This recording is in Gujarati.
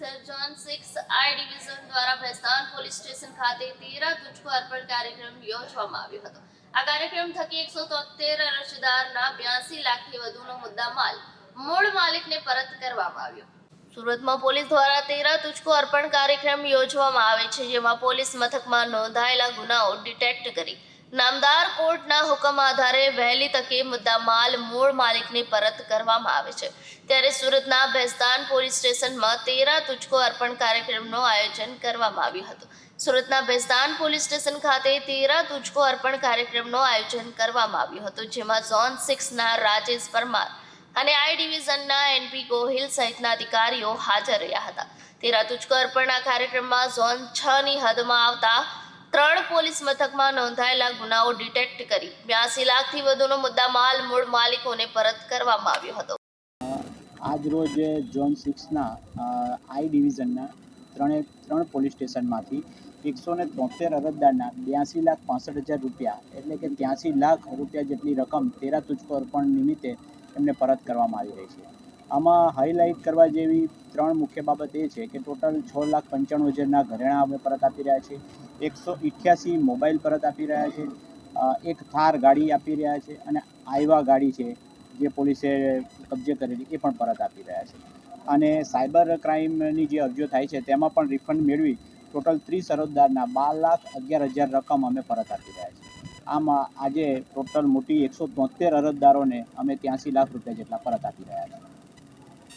ઝોન સિક્સ આઈ ડિવિઝન દ્વારા ભેસ્તાન પોલીસ સ્ટેશન ખાતે તેરા તુચકો અર્પણ કાર્યક્રમ યોજવામાં આવ્યો હતો. આ કાર્યક્રમ થકી એકસો તોતેર અરજદારના બ્યાસી લાખથી વધુનો મુદ્દામાલ મૂળ માલિકને પરત કરવામાં આવ્યો. સુરતમાં પોલીસ દ્વારા તેરા તુચકો અર્પણ કાર્યક્રમ યોજવામાં આવે છે, જેમાં પોલીસ મથકમાં નોંધાયેલા ગુનાઓ ડિટેક્ટ કરી નામદાર કોર્ટના હુકમ આધારે વહેલી તકે મુદ્દા માલ મૂળ માલિકને પરત કરવામાં આવે છે. ત્યારે સુરતના ભેસ્તાન પોલીસ સ્ટેશનમાં તેરા તુચકો અર્પણ કાર્યક્રમનું આયોજન કરવામાં આવ્યું હતું. સુરતના ભેસ્તાન પોલીસ સ્ટેશન ખાતે તેરા તુચકો અર્પણ કાર્યક્રમનું આયોજન કરવામાં આવ્યું હતું, જેમાં ઝોન સિક્સના રાજેશ પરમાર અને આઈ ડિવિઝનના એનપી ગોહિલ સહિતના અધિકારીઓ હાજર રહ્યા હતા. તેરા તુચકો અર્પણના કાર્યક્રમમાં ઝોન છની હદમાં આવતા ત્રણ પોલીસ મથકમાં નોંધાયેલા ગુનાઓ ડિટેક્ટ કરી બ્યાસી લાખથી વધુનો મુદ્દામાલ મૂળ માલિકોને પરત કરવામાં આવ્યો હતો. આજ રોજ ઝોન સિક્સના આઈ ડિવિઝનના ત્રણે, ત્રણ પોલીસ સ્ટેશનમાંથી એકસો ને તોતેર અરજદારના બ્યાસી લાખ પાસઠ હજાર રૂપિયા એટલે કે ત્યાંસી લાખ રૂપિયા જેટલી રકમ તેરા તુચકો અર્પણ નિમિત્તે એમને પરત કરવામાં આવી રહી છે. આમાં હાઇલાઇટ કરવા જેવી ત્રણ મુખ્ય બાબત એ છે કે ટોટલ છ લાખ પંચાણું હજારના ઘરેણાં અમે પરત આપી રહ્યા છીએ. એકસો ઇઠ્યાસી મોબાઈલ પરત આપી રહ્યા છે. એક થાર ગાડી આપી રહ્યા છે અને આઈવા ગાડી છે જે પોલીસે કબજે કરેલી એ પણ પરત આપી રહ્યા છે. અને સાયબર ક્રાઇમની જે અરજીઓ થાય છે તેમાં પણ રિફંડ મેળવી ટોટલ ત્રીસ અરજદારના બાર લાખ અગિયાર હજાર રકમ અમે પરત આપી રહ્યા છીએ. આમાં આજે ટોટલ મોટી એકસો તોતેર અરજદારોને અમે ત્યાંસી લાખ રૂપિયા જેટલા પરત આપી રહ્યા છીએ.